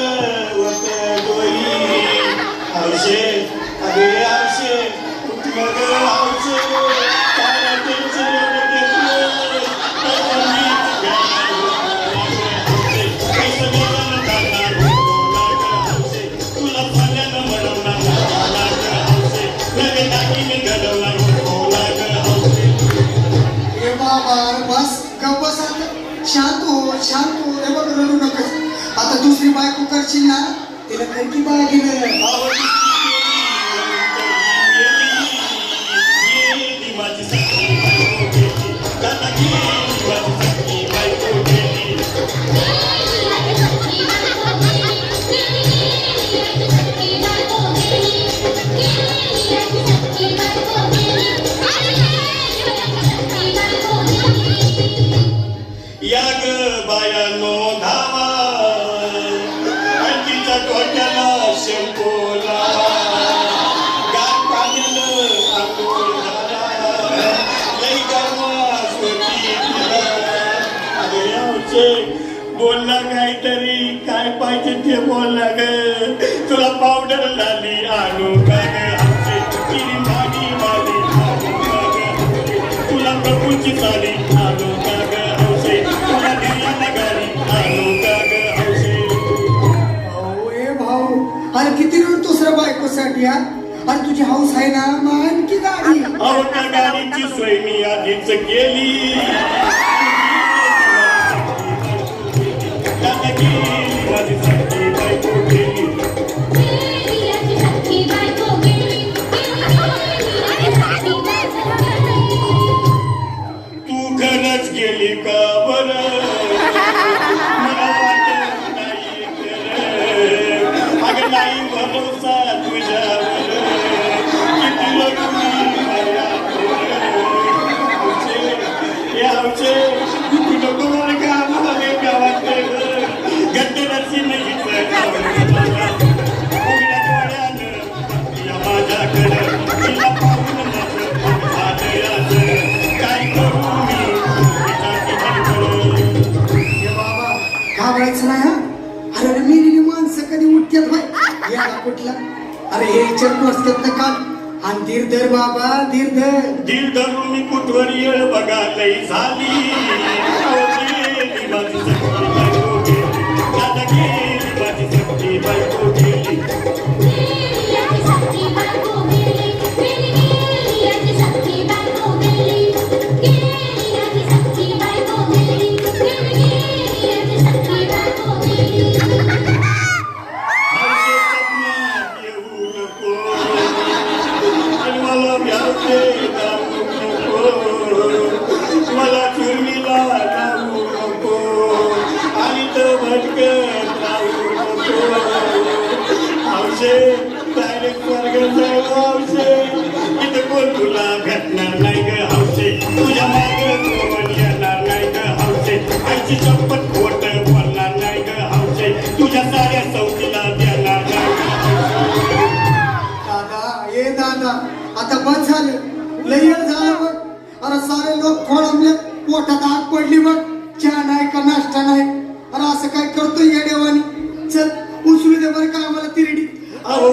भागवत गोई हौशे अरे हौशे उठलं शांत हो शांत हो. हे बघ रडू नका आता दुसरी बायको करशील ना तिला कोणती बाळगी या ग बायानो धावा. यावचे बोलला काहीतरी काय पाहिजे ते बोलला ग तुला पावडर लाली आणू का तुला प्रभूची साडी आणू का ग हौसे तुला दिली गाडी आणू का ग हौसे अहो ए भाऊ अरे किती वेळ दुसऱ्या बायकोसाठी हा? आणि तुझी हाऊस आहे ना मग आणखी गाडी. अहो त्या गाडीची सोय मी आधीच केली. खरंच गेली अरे अरे मेलेली माणसं कधी उठतात भाई याला कुठला? अरे हे चरण असतात ना काल. आणि धीर धर बाबा धीर धर दिल धरून मी कुठवर येळ बघा लई झाली. माझी सख्खी बायको गेली. दादा गेली माझी सख्खी बायको गेली. स्वर्गात जाऊ इथं कोण तुला भेटणार नाही ग हौसे तुझ्या माग कोण येणार नाही ग हौसे आईची चप्पत खोट बोलणार नाही ग हौसे तुझ्या साऱ्या चौकीला देणार नाही दादा ये दादा आता बस झालं. लय झालं बघ. अरे सारे लोक खोळंबले पोटात आग पडली बघ.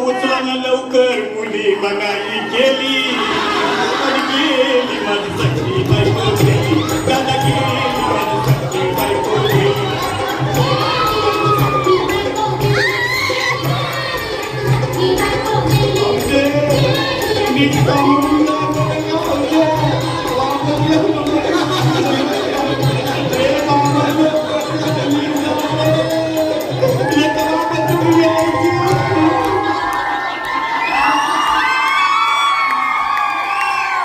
उचला ना लवकर मुली बघाई गेली पण गेली माझी सख्खी बायको गेली दादा गेली माझी सख्खी बायको गेली हौसे, नीट पाहून